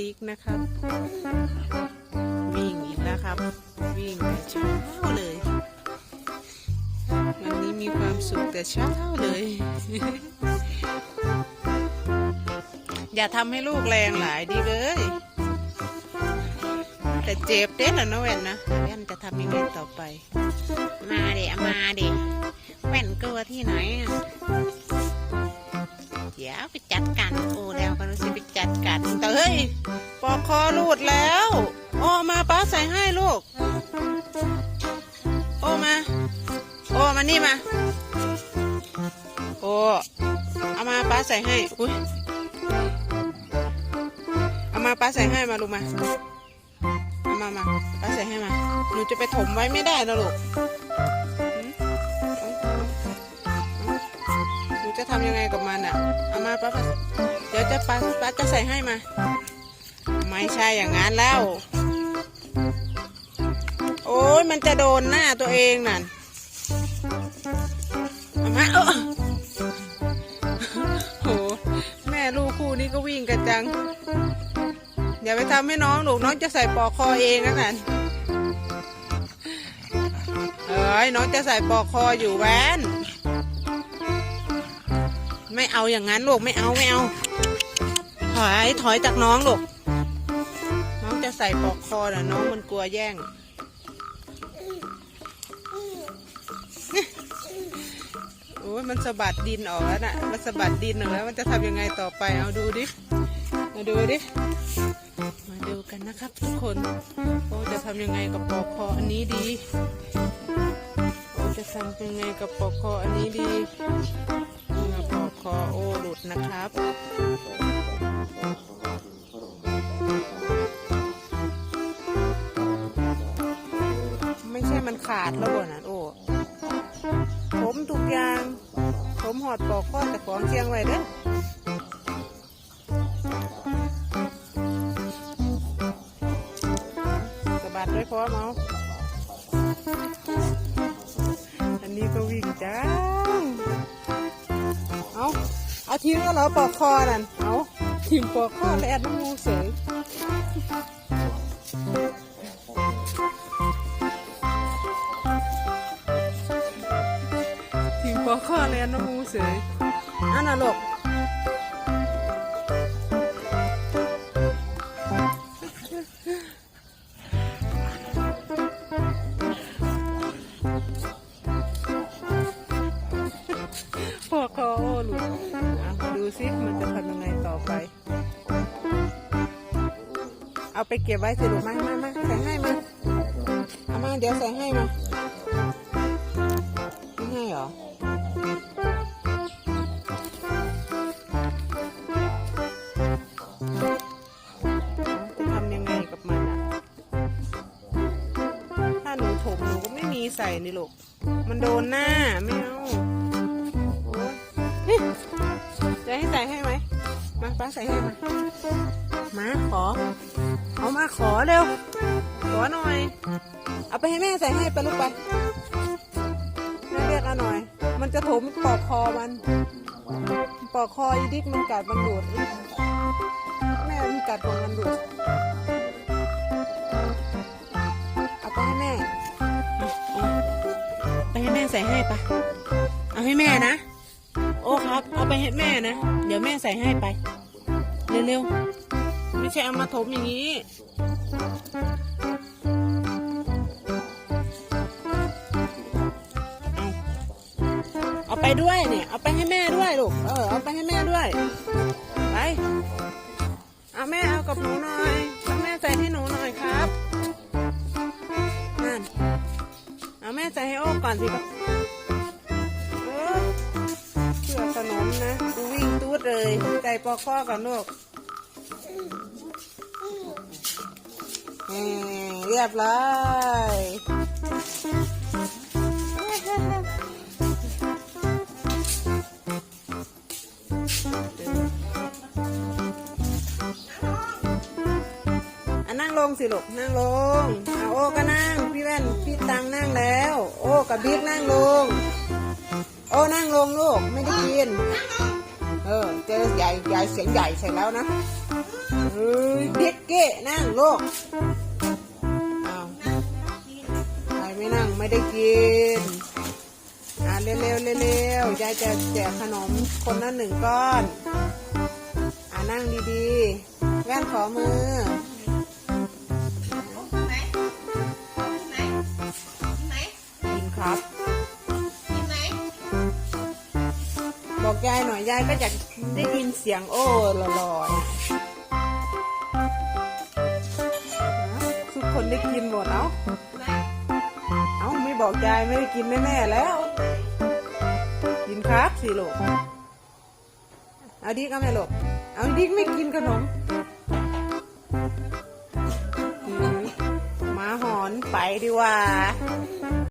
ดิกนะครับ วิ่งอีกแล้วครับ วิ่งแต่เช้าเลย วันนี้มีความสุขแต่เช้าเลย อย่าทำให้ลูกแรงหลายดีเลย แต่เจ็บเด้นะน้องแว่นนะแว่นจะทำยังไงต่อไป มาเดะมาเดะแว่นกลัวที่ไหนอะ ดี๋ยวไปจัดการโอ้แล้วก็รู้สึกไปจัดการแต่เฮ้ยปอกคอหลุดแล้วโอ้มาป้าใส่ให้ลูก โอ้มา โอ้มานี่มา โอ้เอามาป้าใส่ให้อุ้ยเอามาป้าใส่ให้มาลูกมาเอามามาป้าใส่ให้มาหนูจะไปถมไว้ไม่ได้นะลูก จะทำยังไงกับมันอะ เอามาป้าป้าเดี๋ยวจะป้าป้าจะใส่ให้มา ไม่ใช่อย่างนั้นแล้ว โอ้ยมันจะโดนหน้าตัวเองนั่นเอามาเออโหแม่ลูกคู่นี้ก็วิ่งกันจัง อย่าไปทำให้น้องลูกน้องจะใส่ปลอกคอเองนะกันเอ้ยน้องจะใส่ปลอกคออยู่แวน ไม่เอาอย่างนั้นลูกไม่เอาไม่เอา ถอยถอยจากน้องลูกน้องจะใส่ปลอกคอน่ะน้องมันกลัวแย่ง โอ้ยมันสะบัดดินออกแล้วน่ะ มันสะบัดดินออกแล้ว มันจะทำยังไงต่อไปเอาดูดิ มาดูดิ มาดูกันนะครับทุกคน โอ้จะทำยังไงกับปอกคออันนี้ดีโอ้จะทำยังไงกับปอกคออันนี้ดี คอโอหลุดนะครับ ไม่ใช่มันขาดแล้วบ่นะโอ้ผมทุกอย่าง ผมหอดปอกข้อแต่ของเชียงไว้เด้อสะบัดไว้พร้อมเอาอันนี้ก็วิ่งจ้า เอาเอาทิ้งแล้วเหรอปอกคอนั่นเอาทิ้งปอกคอแล้วน้ำมูกเสยทิ้งปอกคอแล้วน้ำมูกเสยอันน่ะลูก ดูซิมันจะทำยังไงต่อไป เอาไปเก็บไว้สิลูกมามามาใส่ให้มาเอามาเดี๋ยวใส่ให้มาไม่ให้เหรอจะทำยังไงกับมันอะถ้าหนูถมหนูก็ไม่มีใส่นี่ลูก มันโดนหน้า ไม่เอา ป้าใส่ให้มามาขอ เอามาขอเร็ว ขอหน่อย เอาไปให้แม่ใส่ให้ไปลูกไปแม่เรียกเอาหน่อย มันจะถมปอกคอมัน ปอกคออีดิกมันกัดมันดูดแม่มันกัดของมันดูดเอาไปให้แม่ ไปให้แม่ใส่ให้ปะเอาให้แม่นะ โอ้ครับ เอาไปให้แม่นะ เดี๋ยวแม่ใส่ให้ไป เร็วๆ ไม่ใช่เอามาถมอย่างนี้ เอาไปด้วยเนี่ย เอาไปให้แม่ด้วยลูก เออ เอาไปให้แม่ด้วย ไป เอาแม่เอากับหนูหน่อยแม่ใส่ให้หนูหน่อยครับนั่นเอาแม่ใส่ให้โอ้ก่อนสิครับ เลยใจปอกข้อก่อนลูกเออเรียบร้อยอะนั่งลงสิลูกนั่งลงเอาโอ้ก็นั่ง พี่แว่นพี่ตังนั่งแล้ว โอ้กับบิ๊กนั่งลง โอ้นั่งลงลูกไม่ได้กิน ออ เจอใหญ่ใหญ่เสียงใหญ่เสร็จแล้วนะเฮ้ยเด็กเก้นั่งลูกอ้าวใครไม่นั่งไม่ได้กินอ่าเร็วเร็วๆเร็วยายจะแจกขนมคนละหนึ่งก้อน อ่านั่งดีๆ แว่นขอมือ ยายหน่อยยายก็อยากได้ยินเสียงโอ้ลอยๆฮะทุกคนได้กินหมดเอ้าเอ้าไม่บอกยายไม่ได้กินแน่ๆแล้ว กินครับสิลูกเอาดิกเอาไหมลูกเอาดิกไม่กินขนมมหมาหอนไปดีกว่า